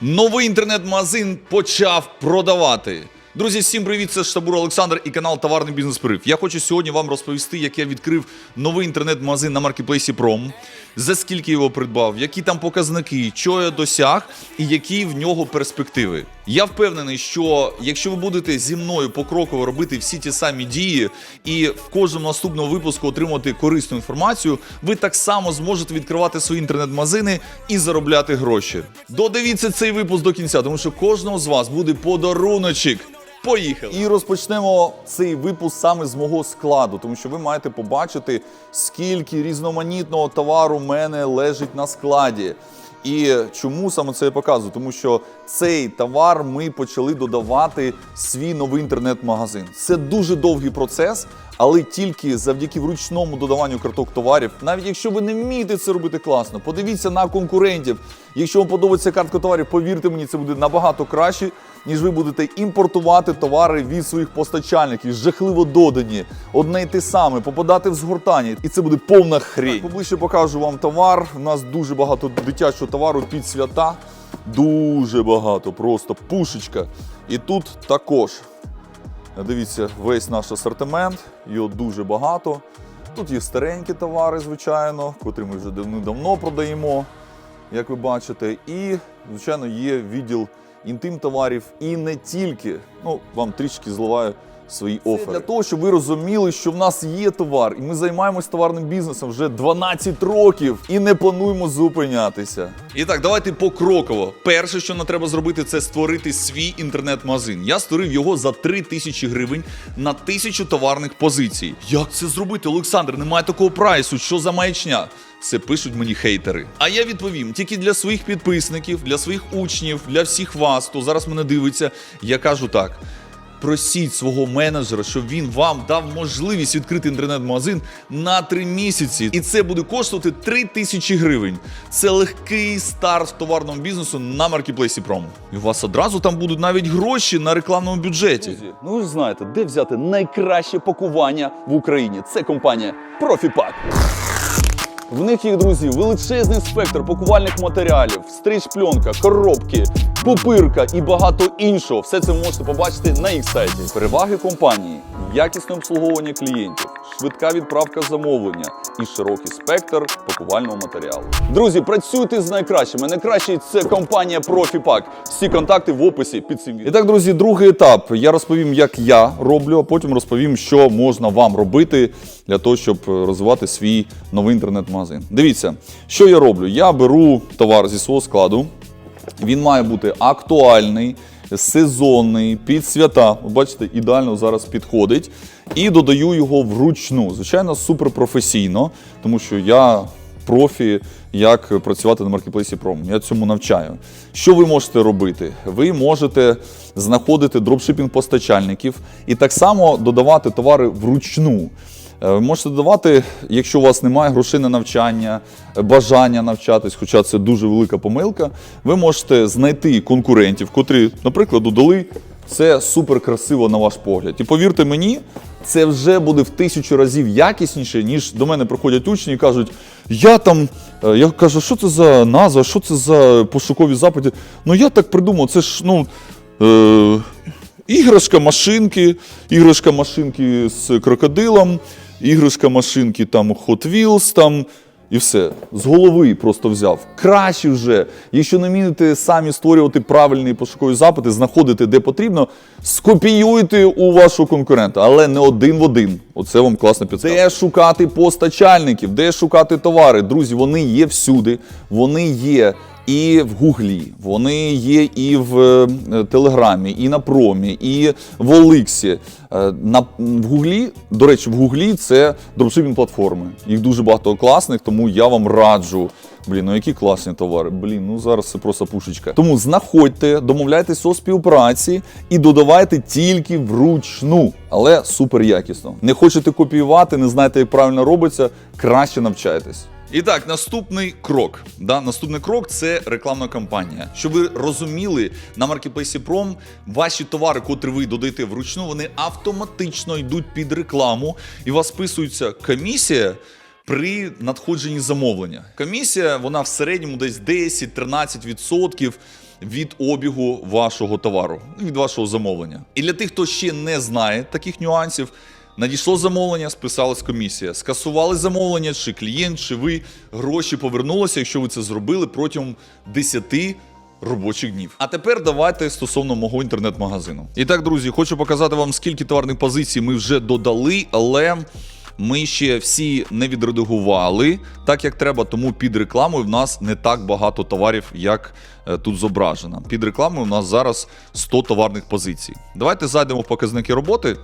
Новий інтернет-магазин почав продавати. Друзі, всім привіт! Це Штабур Олександр і канал Товарний бізнес Прив. Я хочу сьогодні вам розповісти, як я відкрив новий інтернет-магазин на маркетплейсі Пром, за скільки його придбав, які там показники, що я досяг і які в нього перспективи. Я впевнений, що якщо ви будете зі мною покроково робити всі ті самі дії і в кожному наступному випуску отримати корисну інформацію, ви так само зможете відкривати свої інтернет-магазини і заробляти гроші. Додивіться цей випуск до кінця, тому що кожного з вас буде подаруночок. Поїхали! І розпочнемо цей випуск саме з мого складу, тому що ви маєте побачити, скільки різноманітного товару в мене лежить на складі. І чому саме це я показую? Тому що цей товар ми почали додавати в свій новий інтернет-магазин. Це дуже довгий процес, але тільки завдяки вручному додаванню карток товарів, навіть якщо ви не вмієте це робити класно, подивіться на конкурентів. Якщо вам подобається картка товарів, повірте мені, це буде набагато краще, ніж ви будете імпортувати товари від своїх постачальників, жахливо додані, одне й те саме, попадати в згортання, і це буде повна хрень. Поближче покажу вам товар. У нас дуже багато дитячого товару під свята. Дуже багато, просто пушечка. І тут також. Дивіться, весь наш асортимент, його дуже багато. Тут є старенькі товари, звичайно, котрі ми вже давно продаємо, як ви бачите. І, звичайно, є відділ інтим товарів і не тільки. Ну, вам трішки зливаю свої офери. Для того, щоб ви розуміли, що в нас є товар, і ми займаємось товарним бізнесом вже 12 років і не плануємо зупинятися. І так, давайте покроково. Перше, що нам треба зробити, це створити свій інтернет-магазин. Я створив його за 3 тисячі гривень на тисячу товарних позицій. Як це зробити, Олександр? Немає такого прайсу. Що за маячня? Це пишуть мені хейтери. А я відповім тільки для своїх підписників, для своїх учнів, для всіх вас, хто зараз мене дивиться. Я кажу так. Просіть свого менеджера, щоб він вам дав можливість відкрити інтернет-магазин на 3 місяці. І це буде коштувати 3 тисячі гривень. Це легкий старт товарному бізнесу на маркетплейсі Промо. І у вас одразу там будуть навіть гроші на рекламному бюджеті. Ну ви ж знаєте, де взяти найкраще пакування в Україні. Це компанія Профіпак. В них є, друзі, величезний спектр пакувальних матеріалів, стріч-пленка, коробки, пупирка і багато іншого. Все це ви можете побачити на їх сайті. Переваги компанії, якісне обслуговування клієнтів, швидка відправка замовлення і широкий спектр пакувального матеріалу. Друзі, працюйте з найкращими. Найкращий це компанія Профіпак. Всі контакти в описі під цим відео. І так, друзі, другий етап. Я розповім, як я роблю, а потім розповім, що можна вам робити для того, щоб розвивати свій новий інтернет-магазин. Дивіться, що я роблю. Я беру товар зі свого складу. Він має бути актуальний, сезонний, під свята. От бачите, ідеально зараз підходить. І додаю його вручну. Звичайно, суперпрофесійно, тому що я профі, як працювати на маркетплейсі Пром. Я цьому навчаю. Що ви можете робити? Ви можете знаходити дропшипінг постачальників і так само додавати товари вручну. Е, можете додавати, якщо у вас немає грошей на навчання, е, бажання навчатись, хоча це дуже велика помилка, ви можете знайти конкурентів, котрі, наприклад, додали це супер красиво на ваш погляд. І повірте мені, це вже буде в тисячу разів якісніше, ніж до мене приходять учні і кажуть, я там, е, я кажу, що це за назва, що це за пошукові запити. Ну я так придумав, це ж ну. Е, Іграшка машинки, іграшка машинки з крокодилом, іграшка машинки там Hot Wheels там. І все. З голови просто взяв. Краще вже, якщо не вмієте самі створювати правильні пошукові запити, знаходити де потрібно, скопіюйте у вашого конкурента, але не один в один. Оце вам класна підказка. Де шукати постачальників, де шукати товари. Друзі, вони є всюди, вони є і в Гуглі, вони є і в е, Телеграмі, і на промі, і в Оликсі. Е, На в Гуглі, до речі, в Гуглі це дропшипінг платформи. Їх дуже багато класних, тому я вам раджу. Блін, ну які класні товари. Блін, ну зараз це просто пушечка. Тому знаходьте, домовляйтеся у співпраці і додавайте тільки вручну, але супер якісно. Не хочете копіювати, не знаєте, як правильно робиться, краще навчайтесь. І так, наступний крок. Да, наступний крок це рекламна кампанія. Щоб ви розуміли, на маркетплейсі Пром ваші товари, котрі ви додаєте вручну, вони автоматично йдуть під рекламу, і у вас списується комісія. При надходженні замовлення комісія вона в середньому десь 10-13% від обігу вашого товару, від вашого замовлення. І для тих, хто ще не знає таких нюансів, надійшло замовлення, списалась комісія. Скасували замовлення, чи клієнт, чи ви гроші повернулися, якщо ви це зробили протягом 10 робочих днів. А тепер давайте стосовно мого інтернет-магазину. І так, друзі, хочу показати вам, скільки товарних позицій ми вже додали, але. Ми ще всі не відредагували так, як треба, тому під рекламою в нас не так багато товарів, як е, тут зображено. Під рекламою в нас зараз 100 товарних позицій. Давайте зайдемо в показники роботи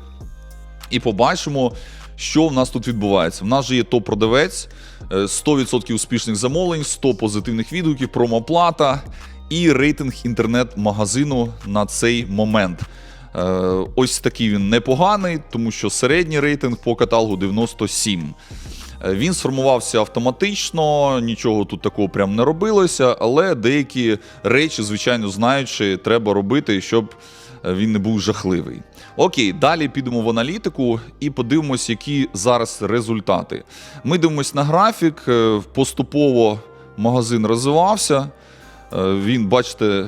і побачимо, що в нас тут відбувається. В нас же є топ-продавець, е, 100% успішних замовлень, 100 позитивних відгуків, промоплата і рейтинг інтернет-магазину на цей момент. Е, Ось такий він непоганий, тому що середній рейтинг по каталогу 97. Е, Він сформувався автоматично, нічого тут такого прям не робилося, але деякі речі, звичайно, знаючи, треба робити, щоб е, він не був жахливий. Окей, далі підемо в аналітику і подивимось, які зараз результати. Ми дивимось на графік, е, поступово магазин розвивався. Е, Він, бачите,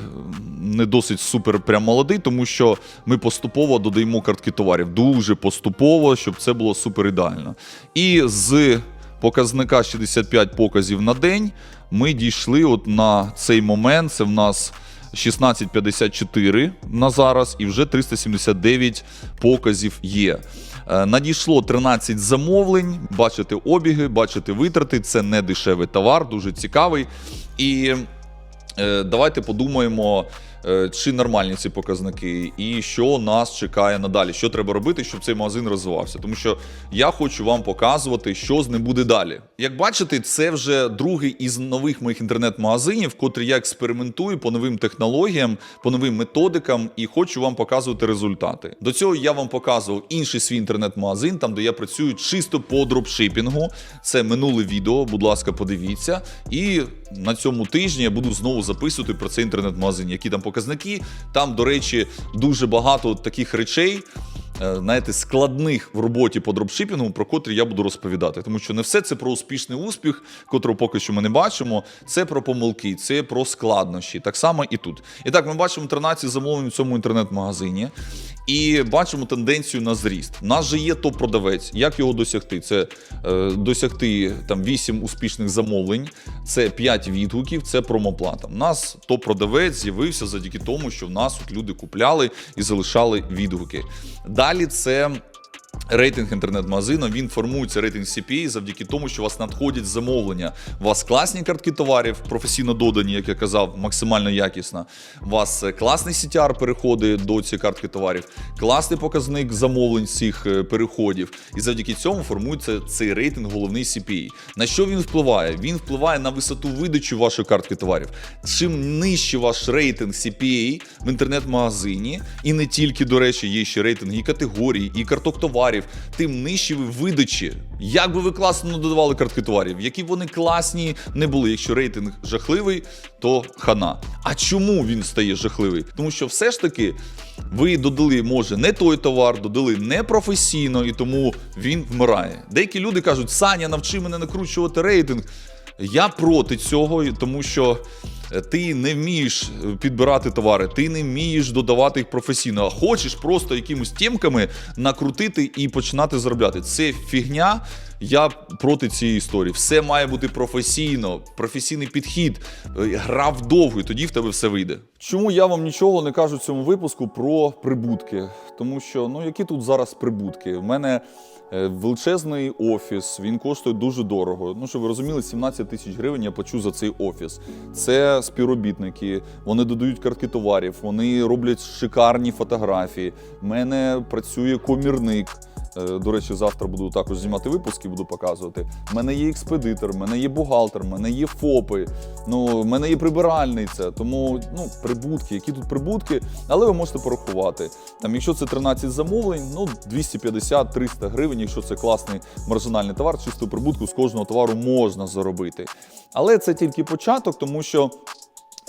не досить супер прям молодий, тому що ми поступово додаємо картки товарів. Дуже поступово, щоб це було супер ідеально. І з показника 65 показів на день ми дійшли от на цей момент. Це в нас 16.54 на зараз, і вже 379 показів є. Е, Надійшло 13 замовлень. Бачите обіги, бачите витрати. Це не дешевий товар, дуже цікавий. І Е, Давайте подумаємо, чи нормальні ці показники, і що нас чекає надалі. Що треба робити, щоб цей магазин розвивався. Тому що я хочу вам показувати, що з ним буде далі. Як бачите, це вже другий із нових моїх інтернет-магазинів, котрі я експериментую по новим технологіям, по новим методикам, і хочу вам показувати результати. До цього я вам показував інший свій інтернет-магазин, там де я працюю чисто по дропшипінгу. Це минуле відео. Будь ласка, подивіться. І на цьому тижні я буду знову записувати про цей інтернет-магазин, які там показники. Там, до речі, дуже багато таких речей. Е, Знаєте, складних в роботі по дропшипінгу, про котрі я буду розповідати. Тому що не все це про успішний успіх, котрого поки що ми не бачимо. Це про помилки, це про складнощі. Так само і тут. І так, ми бачимо 13 замовлень в цьому інтернет-магазині і бачимо тенденцію на зріст. У нас же є топ-продавець. Як його досягти? Це е, досягти там 8 успішних замовлень, це 5 відгуків, це промоплата. У нас топ-продавець з'явився завдяки тому, що в нас от люди купляли і залишали відгуки. Далі це. Рейтинг інтернет-магазину він формується рейтинг CPA завдяки тому, що у вас надходять замовлення. У вас класні картки товарів, професійно додані, як я казав, максимально якісно. У вас е, класний CTR переходить до цієї картки товарів, класний показник замовлень цих е, переходів. І завдяки цьому формується цей рейтинг головний CPA. На що він впливає? Він впливає на висоту видачі вашої картки товарів. Чим нижче ваш рейтинг CPA в інтернет-магазині, і не тільки, до речі, є ще рейтинги і категорії, і карток товарів, тим нижчі ви видачі. Як би ви класно додавали картки товарів, які б вони класні не були. Якщо рейтинг жахливий, то хана. А чому він стає жахливий? Тому що все ж таки ви додали, може, не той товар, додали непрофесійно, і тому він вмирає. Деякі люди кажуть, Саня, навчи мене накручувати рейтинг. Я проти цього, тому що ти не вмієш е, підбирати товари, ти не вмієш додавати їх професійно, а хочеш просто якимось темками накрутити і починати заробляти. Це фігня. Я проти цієї історії. Все має бути професійно, професійний підхід, е, гра вдовго, і тоді в тебе все вийде. Чому я вам нічого не кажу в цьому випуску про прибутки? Тому що ну які тут зараз прибутки? У мене величезний офіс, він коштує дуже дорого. Ну, щоб ви розуміли, 17 тисяч гривень я плачу за цей офіс. Це співробітники, вони додають картки товарів, вони роблять шикарні фотографії. У мене працює комірник. Е, До речі, завтра буду також знімати випуски, буду показувати. У мене є експедитор, в мене є бухгалтер, в мене є ФОПи, ну, в мене є прибиральниця. Тому ну, прибутки, які тут прибутки, але ви можете порахувати. Там, якщо це 13 замовлень, ну 250-300 гривень, якщо це класний маржинальний товар, чисту прибутку з кожного товару можна заробити. Але це тільки початок, тому що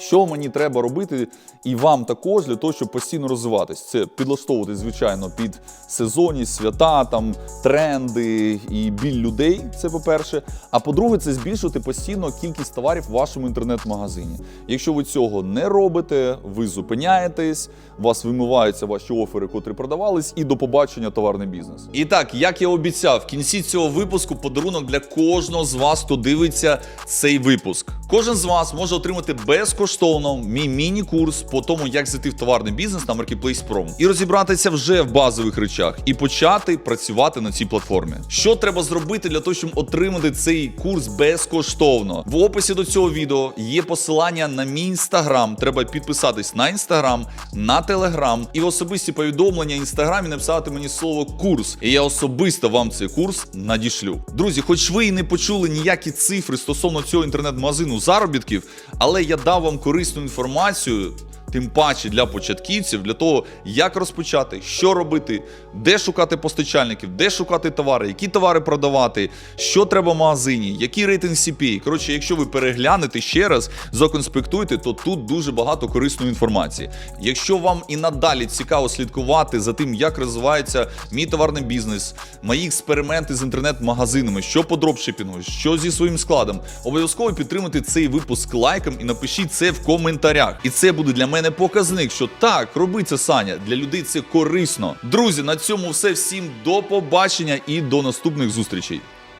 Що мені треба робити і вам також для того, щоб постійно розвиватись? Це підлаштовувати, звичайно, під сезонність, свята, там тренди і біль людей. Це по-перше. А по-друге, це збільшувати постійно кількість товарів в вашому інтернет-магазині. Якщо ви цього не робите, ви зупиняєтесь, у вас вимиваються ваші офери, котрі продавались, і до побачення товарний бізнес. І так, як я обіцяв, в кінці цього випуску подарунок для кожного з вас, хто дивиться цей випуск. Кожен з вас може отримати безкоштовно мій міні-курс по тому, як зайти в товарний бізнес на Marketplace Prom і розібратися вже в базових речах і почати працювати на цій платформі. Що треба зробити для того, щоб отримати цей курс безкоштовно? В описі до цього відео є посилання на мій інстаграм. Треба підписатись на інстаграм, на телеграм і особисті повідомлення інстаграмі написати мені слово курс. І я особисто вам цей курс надішлю. Друзі, хоч ви і не почули ніякі цифри стосовно цього інтернет-магазину заробітків, але я дав вам корисну інформацію. Тим паче для початківців, для того, як розпочати, що робити, де шукати постачальників, де шукати товари, які товари продавати, що треба в магазині, який рейтинг CPA. Коротше, якщо ви переглянете ще раз, законспектуєте, то тут дуже багато корисної інформації. Якщо вам і надалі цікаво слідкувати за тим, як розвивається мій товарний бізнес, мої експерименти з інтернет-магазинами, що по дропшипінгу, що зі своїм складом, обов'язково підтримуйте цей випуск лайком і напишіть це в коментарях. І це буде для мене показник, що так, роби це Саня. Для людей це корисно. Друзі, на цьому все. Всім до побачення і до наступних зустрічей.